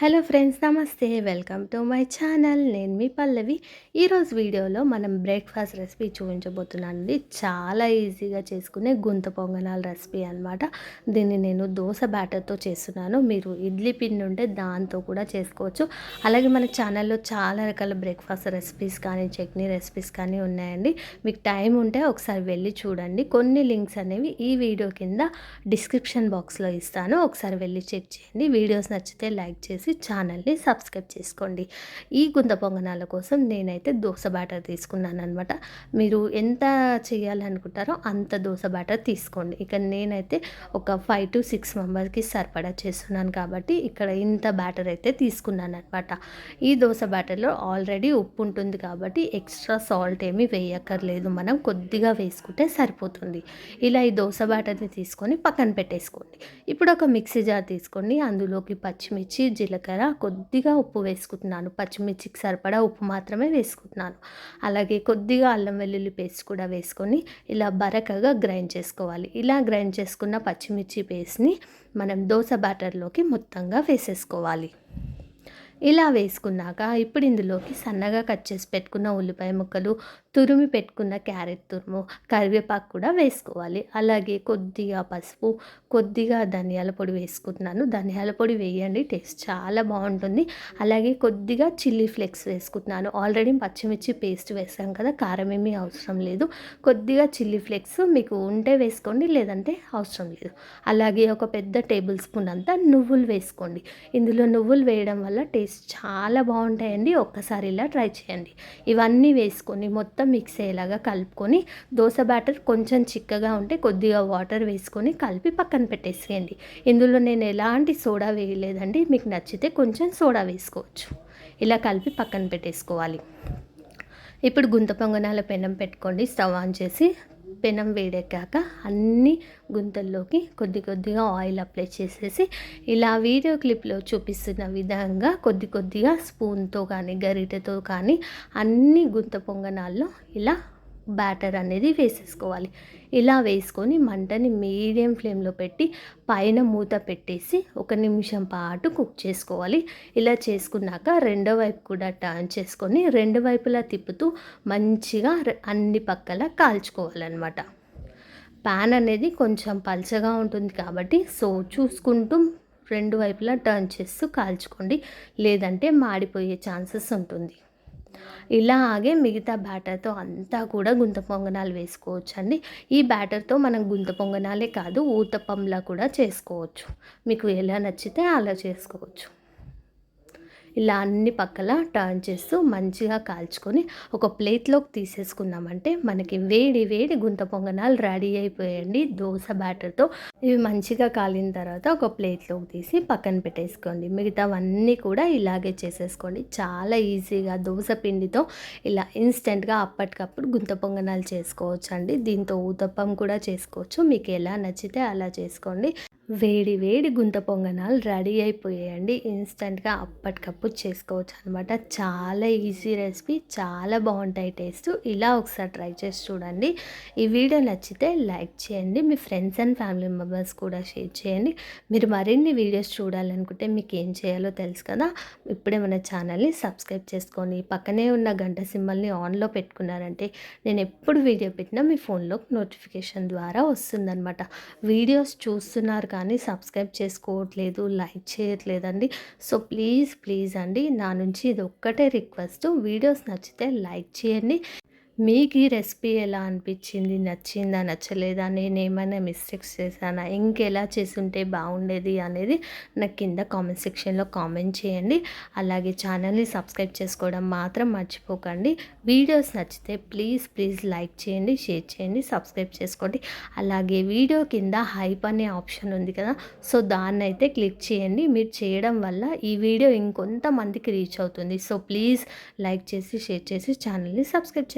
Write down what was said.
Hello friends namaste. Welcome to my channel. నేను మీ పల్లవి. ఈరోజు వీడియోలో మనం బ్రేక్ఫాస్ట్ రెసిపీ చూపించబోతున్నానండి చాలా ఈజీగా చేసుకునే గుంత పొంగనాల రెసిపీ అనమాట దీన్ని నేను దోశ బ్యాటర్తో చేస్తున్నాను. మీరు ఇడ్లీ పిండి ఉంటే దాంతో కూడా చేసుకోవచ్చు. అలాగే మన ఛానల్లో చాలా రకాల బ్రేక్ఫాస్ట్ రెసిపీస్ కానీ చట్నీ రెసిపీస్ కానీ ఉన్నాయండి. మీకు టైం ఉంటే ఒకసారి వెళ్ళి చూడండి. కొన్ని లింక్స్ అనేవి ఈ వీడియో కింద డిస్క్రిప్షన్ బాక్స్లో ఇస్తాను. ఒకసారి వెళ్ళి చెక్ చేయండి. వీడియోస్ నచ్చితే లైక్ చేసి చేసి ఛానల్ని సబ్స్క్రైబ్ చేసుకోండి. ఈ గుంత పొంగనాల కోసం నేనైతే దోశ బ్యాటర్ తీసుకున్నాను అనమాట మీరు ఎంత చేయాలనుకుంటారో అంత దోశ బ్యాటర్ తీసుకోండి. ఇక నేనైతే ఒక ఫైవ్ టు సిక్స్ మెంబర్స్కి సరిపడా చేస్తున్నాను కాబట్టి ఇక్కడ ఇంత బ్యాటర్ అయితే తీసుకున్నాను అనమాట ఈ దోశ బ్యాటర్లో ఆల్రెడీ ఉప్పు ఉంటుంది కాబట్టి ఎక్స్ట్రా సాల్ట్ ఏమీ వేయక్కర్లేదు. మనం కొద్దిగా వేసుకుంటే సరిపోతుంది. ఇలా ఈ దోశ బ్యాటర్ని తీసుకొని పక్కన పెట్టేసుకోండి. ఇప్పుడు ఒక మిక్సీ జార్ తీసుకోండి. అందులోకి పచ్చిమిర్చి జీలకర్ర జీలకర్ర కొద్దిగా ఉప్పు వేసుకుంటున్నాను. పచ్చిమిర్చికి సరిపడా ఉప్పు మాత్రమే వేసుకుంటున్నాను. అలాగే కొద్దిగా అల్లం వెల్లుల్లి పేస్ట్ కూడా వేసుకొని ఇలా బరకగా గ్రైండ్ చేసుకోవాలి. ఇలా గ్రైండ్ చేసుకున్న పచ్చిమిర్చి పేస్ట్ని మనం దోశ బ్యాటర్లోకి మొత్తంగా వేసేసుకోవాలి. ఇలా వేసుకున్నాక ఇప్పుడు ఇందులోకి సన్నగా కట్ చేసి పెట్టుకున్న ఉల్లిపాయ ముక్కలు తురిమి పెట్టుకున్న క్యారెట్ తురుము కరివేపాకు కూడా వేసుకోవాలి. అలాగే కొద్దిగా పసుపు కొద్దిగా ధనియాల పొడి వేసుకుంటున్నాను. ధనియాల పొడి వేయండి టేస్ట్ చాలా బాగుంటుంది. అలాగే కొద్దిగా చిల్లీ ఫ్లేక్స్ వేసుకుంటున్నాను. ఆల్రెడీ పచ్చిమిర్చి పేస్ట్ వేసాం కదా కారం ఏమీ అవసరం లేదు. కొద్దిగా చిల్లీ ఫ్లేక్స్ మీకు ఉంటే వేసుకోండి లేదంటే అవసరం లేదు. అలాగే ఒక పెద్ద టేబుల్ స్పూన్ అంతా నువ్వులు వేసుకోండి. ఇందులో నువ్వులు వేయడం వల్ల టేస్ట్ టేస్ట్ చాలా బాగుంటాయండి. ఒక్కసారి ఇలా ట్రై చేయండి. ఇవన్నీ వేసుకొని మొత్తం మిక్స్ అయ్యేలాగా కలుపుకొని దోశ బ్యాటర్ కొంచెం చిక్కగా ఉంటే కొద్దిగా వాటర్ వేసుకొని కలిపి పక్కన పెట్టేసేయండి. ఇందులో నేను ఎలాంటి సోడా వేయలేదండి. మీకు నచ్చితే కొంచెం సోడా వేసుకోవచ్చు. ఇలా కలిపి పక్కన పెట్టేసుకోవాలి. ఇప్పుడు గుంత పొంగనాల పెనం పెట్టుకోండి. స్టవ్ ఆన్ చేసి పెనం వేడెక్కాక అన్ని గుంతల్లోకి కొద్ది కొద్దిగా ఆయిల్ అప్లై చేసేసి ఇలా వీడియో క్లిప్లో చూపిస్తున్న విధంగా కొద్ది కొద్దిగా స్పూన్తో కానీ గరిటెతో కానీ అన్ని గుంత పొంగనాల్లో ఇలా బ్యాటర్ అనేది వేసేసుకోవాలి. ఇలా వేసుకొని మంటని మీడియం ఫ్లేమ్లో పెట్టి పైన మూత పెట్టేసి ఒక నిమిషం పాటు కుక్ చేసుకోవాలి. ఇలా చేసుకున్నాక రెండో వైపు కూడా టర్న్ చేసుకొని రెండు వైపులా తిప్పుతూ మంచిగా అన్ని పక్కల కాల్చుకోవాలన్నమాట. ప్యాన్ అనేది కొంచెం పల్చగా ఉంటుంది కాబట్టి సో చూసుకుంటూ రెండు వైపులా టర్న్ చేస్తూ కాల్చుకోండి. లేదంటే మాడిపోయే ఛాన్సెస్ ఉంటుంది. ఇలాగే మిగతా బ్యాటర్తో అంతా కూడా గుంత పొంగనాలు వేసుకోవచ్చు అండి ఈ బ్యాటర్తో మనం గుంత పొంగనాలే కాదు ఊతప్పంలా కూడా చేసుకోవచ్చు. మీకు ఎలా నచ్చితే అలా చేసుకోవచ్చు. ఇలా అన్ని పక్కల టర్న్ చేస్తూ మంచిగా కాల్చుకొని ఒక ప్లేట్లోకి తీసేసుకున్నామంటే మనకి వేడి వేడి గుంత పొంగనాలు రెడీ అయిపోయండి. దోశ బ్యాటర్తో ఇవి మంచిగా కాలిన తర్వాత ఒక ప్లేట్లోకి తీసి పక్కన పెట్టేసుకోండి. మిగతావన్నీ కూడా ఇలాగే చేసేసుకోండి. చాలా ఈజీగా దోశ పిండితో ఇలా ఇన్స్టెంట్గా అప్పటికప్పుడు గుంత పొంగనాలు చేసుకోవచ్చు అండి దీంతో ఊతప్పం కూడా చేసుకోవచ్చు. మీకు ఎలా నచ్చితే అలా చేసుకోండి. వేడి వేడి గుంత పొంగనాలు రెడీ అయిపోయాయండి. ఇన్స్టెంట్గా అప్పటికప్పుడు చేసుకోవచ్చు అనమాట చాలా ఈజీ రెసిపీ చాలా బాగుంటాయి టేస్ట్. ఇలా ఒకసారి ట్రై చేసి చూడండి. ఈ వీడియో నచ్చితే లైక్ చేయండి. మీ ఫ్రెండ్స్ అండ్ ఫ్యామిలీ మెంబర్స్ కూడా షేర్ చేయండి. మీరు మరిన్ని వీడియోస్ చూడాలనుకుంటే మీకు ఏం చేయాలో తెలుసు కదా. ఇప్పుడే మన ఛానల్ని సబ్స్క్రైబ్ చేసుకొని పక్కనే ఉన్న గంట సింబల్ని ఆన్లో పెట్టుకున్నారంటే నేను ఎప్పుడు వీడియో పెట్టినా మీ ఫోన్లో నోటిఫికేషన్ ద్వారా వస్తుందన్నమాట. వీడియోస్ చూస్తున్నారు కానీ సబ్స్క్రైబ్ చేసుకోవట్లేదు లైక్ చేయట్లేదండి. సో ప్లీజ్ ప్లీజ్ అండి. నా నుంచి ఇది ఒక్కటే రిక్వెస్ట్. వీడియోస్ నచ్చితే లైక్ చేయండి. మీకు ఈ రెసిపీ ఎలా అనిపించింది? నచ్చిందా? నచ్చలేదా? నేను ఏమైనా మిస్టేక్స్ చేశానా? ఇంకెలా చేసుంటే బాగుండేది అనేది నాకు కింద కామెంట్ సెక్షన్లో కామెంట్ చేయండి. అలాగే ఛానల్ని సబ్స్క్రైబ్ చేసుకోవడం మాత్రం మర్చిపోకండి. వీడియోస్ నచ్చితే ప్లీజ్ ప్లీజ్ లైక్ చేయండి షేర్ చేయండి సబ్స్క్రైబ్ చేసుకోండి. అలాగే వీడియో కింద హైప్ అనే ఆప్షన్ ఉంది కదా సో దాన్ని అయితే క్లిక్ చేయండి. మీరు చేయడం వల్ల ఈ వీడియో ఇంకొంతమందికి రీచ్ అవుతుంది. సో ప్లీజ్ లైక్ చేసి షేర్ చేసి ఛానల్ని సబ్స్క్రైబ్ చేసి